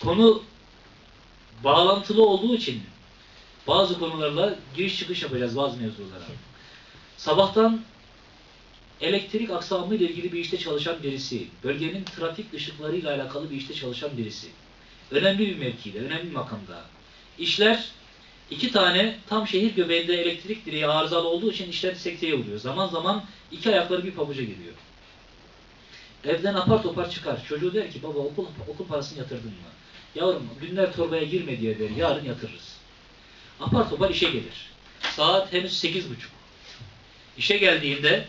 konu bağlantılı olduğu için bazı konularla giriş çıkış yapacağız bazı mevzulara. Sabahtan elektrik aksamı ile ilgili bir işte çalışan birisi, bölgenin trafik ışıklarıyla alakalı bir işte çalışan birisi. Önemli bir mevkide, önemli bir makamda. İşler iki tane tam şehir göbeğinde elektrik direği arızalı olduğu için işler sekteye uğruyor. Zaman zaman iki ayakları bir pabuca giriyor. Evden apar topar çıkar. Çocuğu der ki baba okul, okul parasını yatırdın mı? Yavrum günler torbaya girme diye der. Yarın yatırırız. Apar topar işe gelir. Saat henüz sekiz buçuk. İşe geldiğinde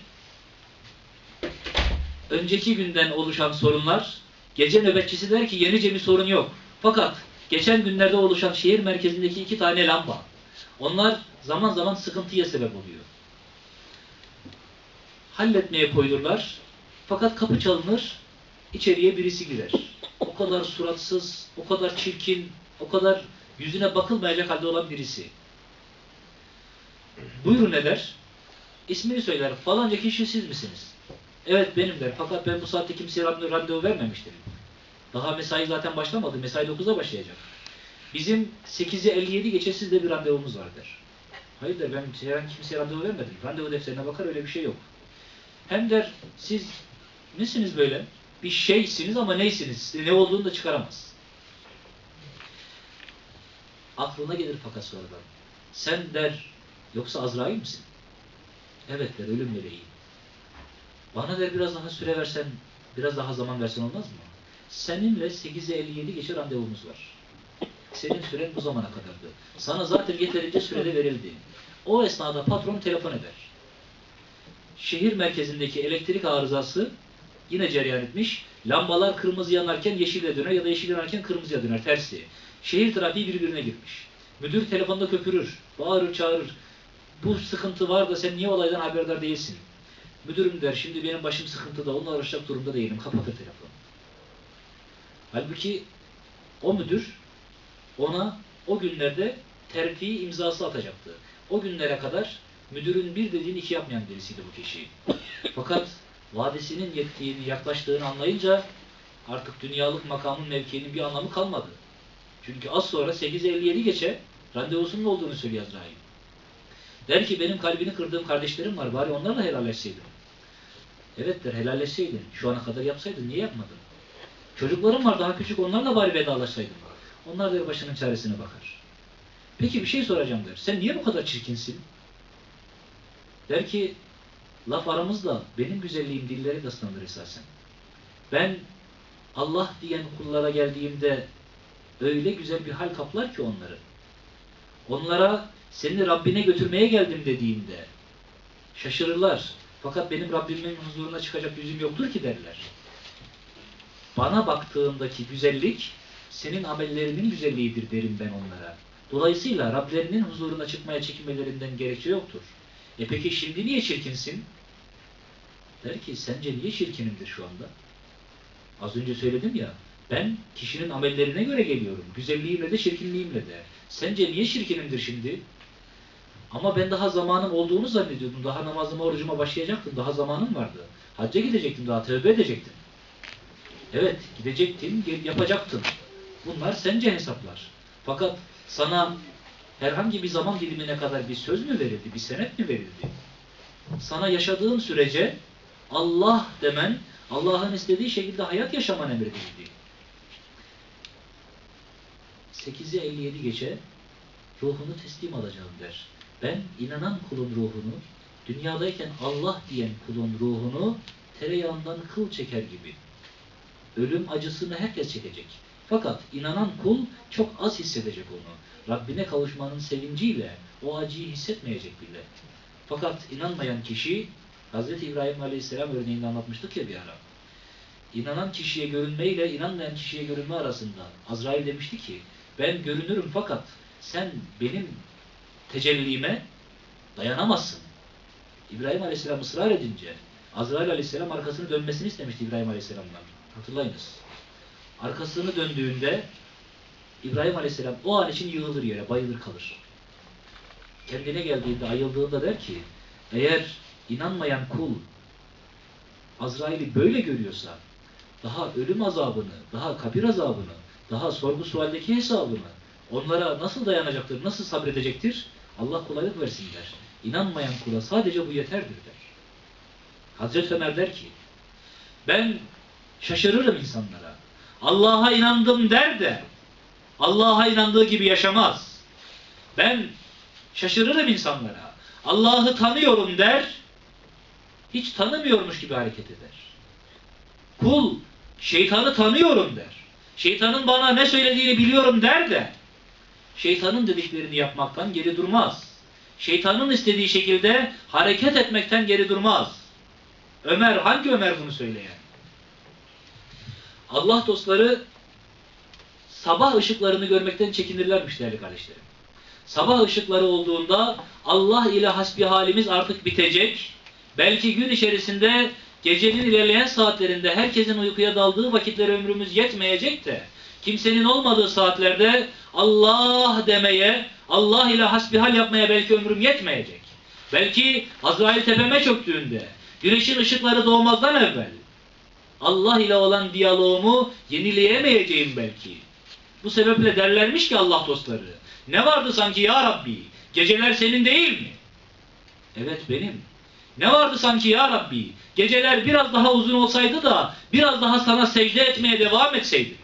önceki günden oluşan sorunlar gece nöbetçisi der ki yenice bir sorun yok. Fakat geçen günlerde oluşan şehir merkezindeki iki tane lamba onlar zaman zaman sıkıntıya sebep oluyor. Halletmeye koyulurlar. Fakat kapı çalınır, içeriye birisi girer. O kadar suratsız, o kadar çirkin, o kadar yüzüne bakılmayacak halde olan birisi. Buyurun ne der? İsmini söyler. Falanca kişi siz misiniz? Evet benim der. Fakat ben bu saatte kimseye randevu, vermemiştim. Daha mesai zaten başlamadı. Mesai 9'a başlayacak. Bizim 8'e 57 geçe sizde bir randevumuz var der. Hayır der ben herhangi kimseye randevu vermedim. Randevu defterine bakar öyle bir şey yok. Hem der siz nesiniz böyle? Bir şeysiniz ama neysiniz? Ne olduğunu da çıkaramaz. Aklına gelir fakat sonradan. Sen der yoksa Azrail misin? Evet der ölüm meleği. Bana der biraz daha süre versen, biraz daha zaman versen olmaz mı? Seninle 8'e 57 geçe randevumuz var. Senin süren bu zamana kadardı. Sana zaten yeterince sürede verildi. O esnada patron telefon eder. Şehir merkezindeki elektrik arızası yine cereyan etmiş. Lambalar kırmızı yanarken yeşile döner ya da yeşil yanarken kırmızıya döner. Tersi. Şehir trafiği birbirine girmiş. Müdür telefonda köpürür, bağırır, çağırır. Bu sıkıntı var da sen niye olaydan haberdar değilsin? Müdürüm der, şimdi benim başım sıkıntıda, onunla uğraşacak durumda değilim. Kapatır telefonu. Halbuki o müdür ona o günlerde terfi imzası atacaktı. O günlere kadar müdürün bir dediğini iki yapmayan birisiydi bu kişi. Fakat vadesinin yettiğini, yaklaştığını anlayınca artık dünyalık makamın mevkinin bir anlamı kalmadı. Çünkü az sonra 8.57 geçe randevusunun olduğunu söylüyor Azrail. Der ki benim kalbini kırdığım kardeşlerim var bari onlarla helalleşseydim. Evet der helalleşseydin. Şu ana kadar yapsaydın niye yapmadın? Çocuklarım var daha küçük onlarla bari vedalaşsaydın. Onlar der başının çaresine bakar. Peki bir şey soracağım der. Sen niye bu kadar çirkinsin? Der ki laf aramızda benim güzelliğim dilleri de ıslanır esasen. Ben Allah diyen kullara geldiğimde öyle güzel bir hal kaplar ki onları. Onlara seni Rabbine götürmeye geldim dediğimde şaşırırlar. Fakat benim Rabbimin huzuruna çıkacak yüzüm yoktur ki derler. Bana baktığındaki güzellik senin amellerinin güzelliğidir derim ben onlara. Dolayısıyla Rablerinin huzuruna çıkmaya çekinmelerinden gerekçe yoktur. E peki şimdi niye çirkinsin? Der ki sence niye çirkinimdir şu anda? Az önce söyledim ya ben kişinin amellerine göre geliyorum. Güzelliğimle de çirkinliğimle de. Sence niye çirkinimdir şimdi? Ama ben daha zamanım olduğunu zannediyordum. Daha namazıma, orucuma başlayacaktım. Daha zamanım vardı. Hacca gidecektim, daha tövbe edecektim. Evet, gidecektin, yapacaktın. Bunlar sence hesaplar. Fakat sana herhangi bir zaman dilimine kadar bir söz mü verildi, bir senet mi verildi? Sana yaşadığın sürece Allah demen, Allah'ın istediği şekilde hayat yaşaman emredildi. 8'e 57 gece ruhunu teslim alacağım der. Ben inanan kulun ruhunu, dünyadayken Allah diyen kulun ruhunu tereyağından kıl çeker gibi. Ölüm acısını herkes çekecek. Fakat inanan kul çok az hissedecek onu. Rabbine kavuşmanın sevinciyle o acıyı hissetmeyecek bile. Fakat inanmayan kişi, Hz. İbrahim Aleyhisselam örneğinde anlatmıştık ya bir ara. İnanan kişiye görünmeyle inanmayan kişiye görünme arasında Azrail demişti ki ben görünürüm fakat sen benim tecellime dayanamazsın. İbrahim Aleyhisselam ısrar edince Azrail Aleyhisselam arkasını dönmesini istemişti İbrahim Aleyhisselam'dan. Hatırlayınız. Arkasını döndüğünde İbrahim Aleyhisselam o an için yığılır yere, bayılır kalır. Kendine geldiğinde, ayıldığında der ki eğer inanmayan kul Azrail'i böyle görüyorsa daha ölüm azabını, daha kabir azabını, daha sorgu sualdeki hesabını onlara nasıl dayanacaktır, nasıl sabredecektir? Allah kolaylık versin der. İnanmayan kula sadece bu yeterdir der. Hazreti Ömer der ki, ben şaşırırım insanlara. Allah'a inandım der de, Allah'a inandığı gibi yaşamaz. Ben şaşırırım insanlara. Allah'ı tanıyorum der, hiç tanımıyormuş gibi hareket eder. Kul şeytanı tanıyorum der. Şeytanın bana ne söylediğini biliyorum der de şeytanın dediklerini yapmaktan geri durmaz. Şeytanın istediği şekilde hareket etmekten geri durmaz. Ömer hangi Ömer bunu söyleyen? Allah dostları sabah ışıklarını görmekten çekinirlermiş değerli kardeşlerim. Sabah ışıkları olduğunda Allah ile hasbihalimiz artık bitecek. Belki gün içerisinde gecenin ilerleyen saatlerinde herkesin uykuya daldığı vakitlere ömrümüz yetmeyecek de kimsenin olmadığı saatlerde Allah demeye, Allah ile hasbihal yapmaya belki ömrüm yetmeyecek. Belki Azrail tepeme çöktüğünde, güneşin ışıkları doğmazdan evvel Allah ile olan diyaloğumu yenileyemeyeceğim belki. Bu sebeple derlermiş ki Allah dostları, ne vardı sanki ya Rabbi, geceler senin değil mi? Evet benim. Ne vardı sanki ya Rabbi, geceler biraz daha uzun olsaydı da biraz daha sana secde etmeye devam etseydim.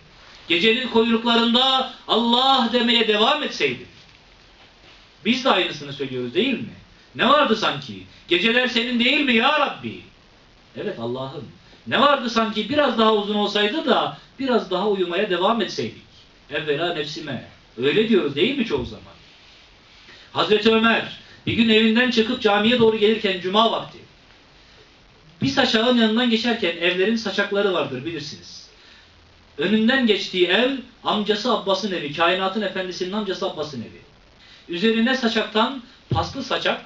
Gecenin kuyruklarında Allah demeye devam etseydim. Biz de aynısını söylüyoruz değil mi? Ne vardı sanki? Geceler senin değil mi ya Rabbi? Evet Allah'ım. Ne vardı sanki biraz daha uzun olsaydı da biraz daha uyumaya devam etseydik. Evvela nefsime. Öyle diyoruz değil mi çoğu zaman? Hazreti Ömer bir gün evinden çıkıp camiye doğru gelirken cuma vakti. Bir saçağın yanından geçerken evlerin saçakları vardır bilirsiniz. Önünden geçtiği ev amcası Abbas'ın evi. Kainatın efendisinin amcası Abbas'ın evi. Üzerine saçaktan paslı saçak